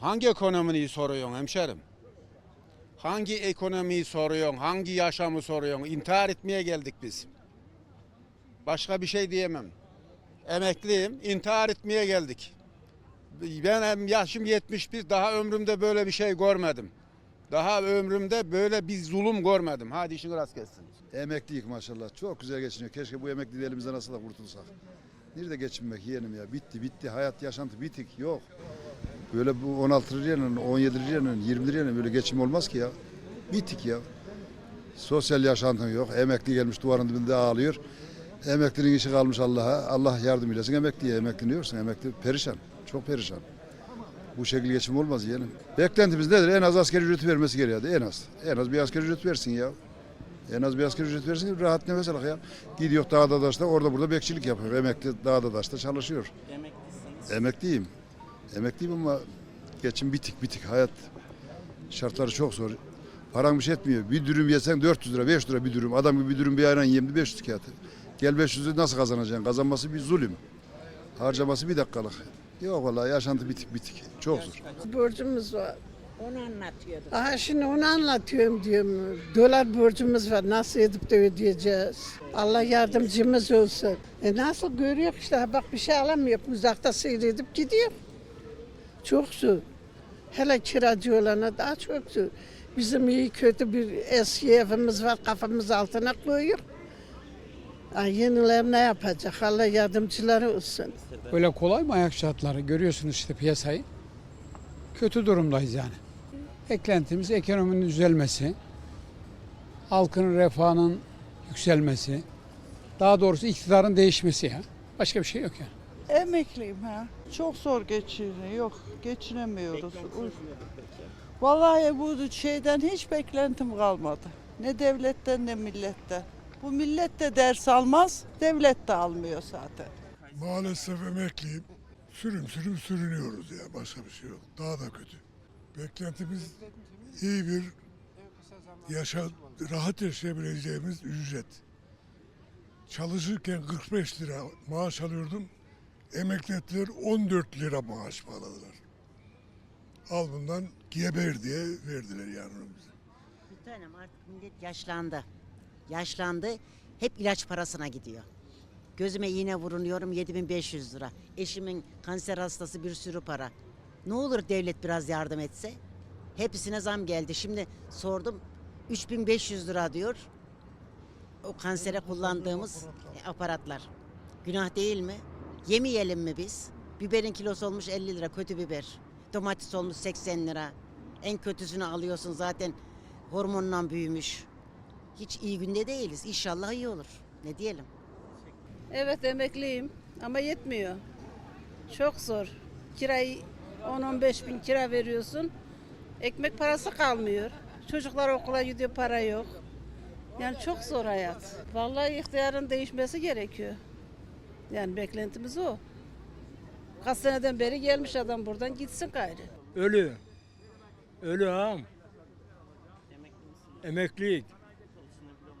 Hangi ekonomiyi soruyorsun hemşerim? Hangi ekonomiyi soruyorsun? Hangi yaşamı soruyorsun? İntihar etmeye geldik biz. Başka bir şey diyemem. Emekliyim, intihar etmeye geldik. Ben yaşım 71, daha ömrümde böyle bir şey görmedim. Daha ömrümde böyle bir zulüm görmedim. Hadi işin rast gelsin. Emekliyik maşallah. Çok güzel geçiniyor. Keşke bu emekli elimizden nasıl da kurtulsak. Nerede geçinmek yeğenim ya? Bitti bitti. Hayat yaşantı bitik. Yok. Böyle bu 16 lirayla, 17 lirayla, 20 lirayla böyle geçim olmaz ki ya. Bitik ya. Sosyal yaşantın yok. Emekli gelmiş duvarın dibinde ağlıyor. Emeklinin işi kalmış Allah'a. Allah yardım eylesin. Emekliye emekleniyorsun. Emekli perişan. Çok perişan. Bu şekilde geçim olmaz yeğenim. Beklentimiz nedir? En az asgari ücreti vermesi gerekiyordu. En az. En az bir asgari ücret versin ya. En az bir asgari ücret versin ki rahat nefes alak ya. Gidiyor dağda daşta orada burada bekçilik yapıyor. Emekli dağda daşta çalışıyor. Emeklisiniz. Emekliyim. Emekliyim ama geçim bitik bitik hayat. Şartları çok zor. Paran bir şey etmiyor. Bir dürüm yesen 400 lira 500 lira bir dürüm. Adam gibi bir dürüm bir ayran yiyeyim de 500 kağıt. Gel 500'ü nasıl kazanacaksın? Kazanması bir zulüm. Harcaması bir dakikalık. Yok vallahi yaşantı bitik bitik. Çok zor. borcumuz var. Onu anlatıyordu. Aha şimdi onu anlatıyorum diyorum. Dolar borcumuz var. Nasıl edip de ödeyeceğiz? Allah yardımcımız olsun. E nasıl görüyor işte bak bir şey alamıyor. Uzakta seyredip gidiyor. Çok zor. Hele kiracı olana daha çok zor. Bizim iyi kötü bir eski evimiz var kafamız altına koyuyor. Ay yeniler ne yapacak? Allah yardımcıları olsun. Öyle kolay mı ayak şartları? Görüyorsunuz işte piyasayı. Kötü durumdayız yani. Eklentimiz ekonominin düzelmesi, halkın refahının yükselmesi, daha doğrusu iktidarın değişmesi ya. Başka bir şey yok yani. Emekliyim ha. Çok zor geçiniyor. Yok geçinemiyoruz. Vallahi bu şeyden hiç beklentim kalmadı. Ne devletten ne milletten. Bu millet de ders almaz, devlet de almıyor zaten. Maalesef emekliyim. Sürüm sürüm sürünüyoruz ya. Başka bir şey yok. Daha da kötü. Beklentimiz iyi bir yaşa, rahat yaşayabileceğimiz ücret. Çalışırken 45 lira maaş alıyordum. Emekliler 14 lira maaş bağladılar. Al bundan geber diye verdiler yani bize. Bir tanem artık millet yaşlandı. Yaşlandı. Hep ilaç parasına gidiyor. Gözüme iğne vurunuyorum 7500 lira. Eşimin kanser hastası bir sürü para. Ne olur devlet biraz yardım etse? Hepsine zam geldi. Şimdi sordum 3500 lira diyor. O kansere kullandığımız aparatlar. Günah değil mi? Yemeyelim mi biz? Biberin kilosu olmuş 50 lira kötü biber. Domates olmuş 80 lira. En kötüsünü alıyorsun zaten hormonla büyümüş. Hiç iyi günde değiliz. İnşallah iyi olur. Ne diyelim? Evet emekliyim ama yetmiyor. Çok zor. Kirayı 10-15 bin kira veriyorsun. Ekmek parası kalmıyor. Çocuklar okula gidiyor para yok. Yani çok zor hayat. Vallahi ihtiyarın değişmesi gerekiyor. Yani beklentimiz o. Kaç seneden beri gelmiş adam buradan gitsin gayrı. Ölü. Ölü ağam. Emeklilik.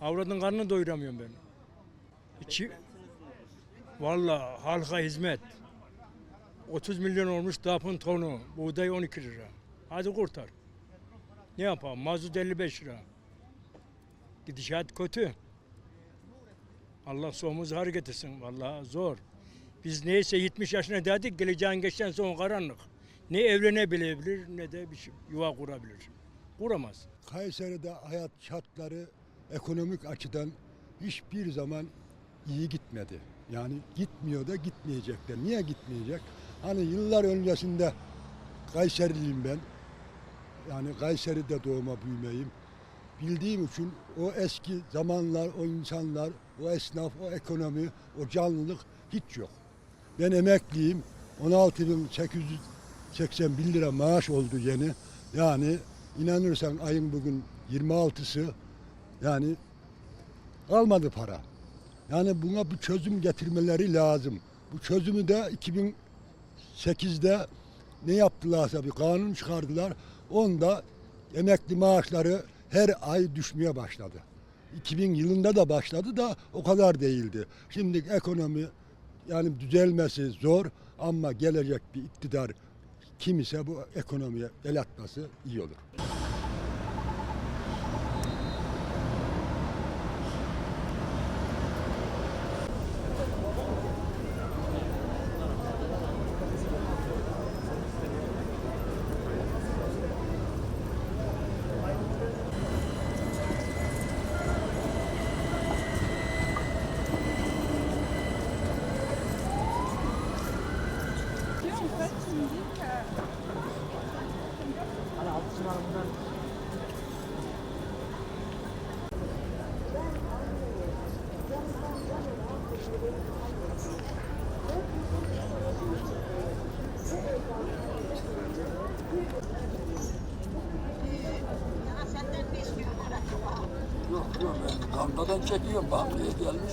Avradın karnını doyuramıyorum ben. İçi... Vallahi halka hizmet. 30 milyon olmuş dapın tonu. Buğday 12 lira. Hadi kurtar. Ne yapalım? Mazot 55 lira. Gidişat kötü. Allah sonumuzu hareket etsin. Vallahi zor. Biz neyse 70 yaşına dedik geleceğin geçten son karanlık. Ne evlenebilebilir ne de bir şey, yuva kurabilir. Kuramaz. Kayseri'de hayat şartları ekonomik açıdan hiçbir zaman iyi gitmedi. Yani gitmiyor da gitmeyecekler. Niye gitmeyecek? Hani yıllar öncesinde Kayseriliyim ben. Yani Kayseri'de doğma büyümeyim. Bildiğim için o eski zamanlar, o insanlar, o esnaf, o ekonomi, o canlılık hiç yok. Ben emekliyim. 16.881 lira maaş oldu yeni. Yani inanırsan ayın bugün 26'sı yani kalmadı para. Yani buna bir çözüm getirmeleri lazım. Bu çözümü de 2008'de ne yaptılarsa bir kanun çıkardılar. Onda emekli maaşları her ay düşmeye başladı. 2000 yılında da başladı da o kadar değildi. Şimdi ekonomi yani düzelmesi zor ama gelecek bir iktidar kim ise bu ekonomiye el atması iyi olur. Kantadan çekiyorum bankaya gelmiş.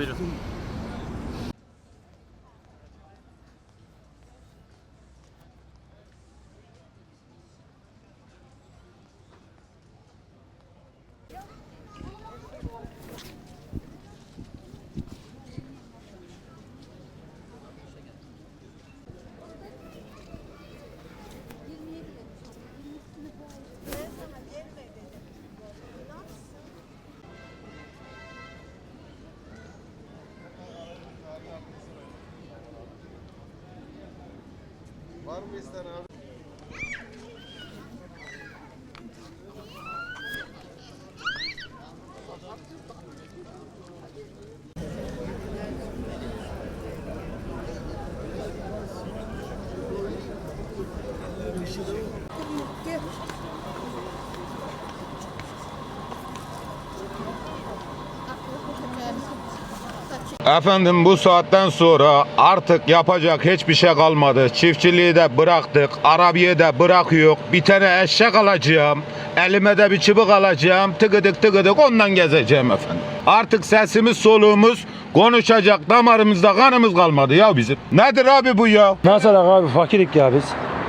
buyurun. Var mı istenen? Efendim bu saatten sonra artık yapacak hiçbir şey kalmadı. Çiftçiliği de bıraktık, arabayı da bırakıyor. Bir tane eşek alacağım, elime de bir çubuk alacağım. Tıkıdık tıkıdık ondan gezeceğim efendim. Artık sesimiz soluğumuz konuşacak damarımızda kanımız kalmadı ya bizim. Nedir abi bu ya? Nasıl abi fakirik ya biz.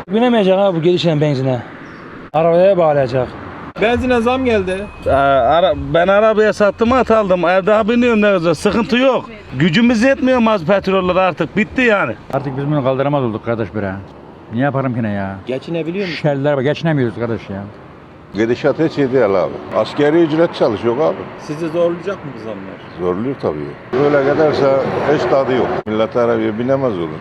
Binemeyecek abi bu gelişen benzine. Arabaya bağlayacak. Benzine zam geldi. ben arabaya sattım at aldım. Evde biniyorum ne güzel. Sıkıntı yok. Gücümüz yetmiyor az petroller artık. Bitti yani. Artık biz bunu kaldıramaz olduk kardeş bre. Ne yaparım ki ne ya? Geçinebiliyor musun? Şerler bak geçinemiyoruz kardeş ya. Gidişat hiç iyi değil abi. Askeri ücret çalışıyor abi. Sizi zorlayacak mı bu zamlar? Zorluyor tabii. Böyle giderse hiç tadı yok. Millet arabaya binemez olur.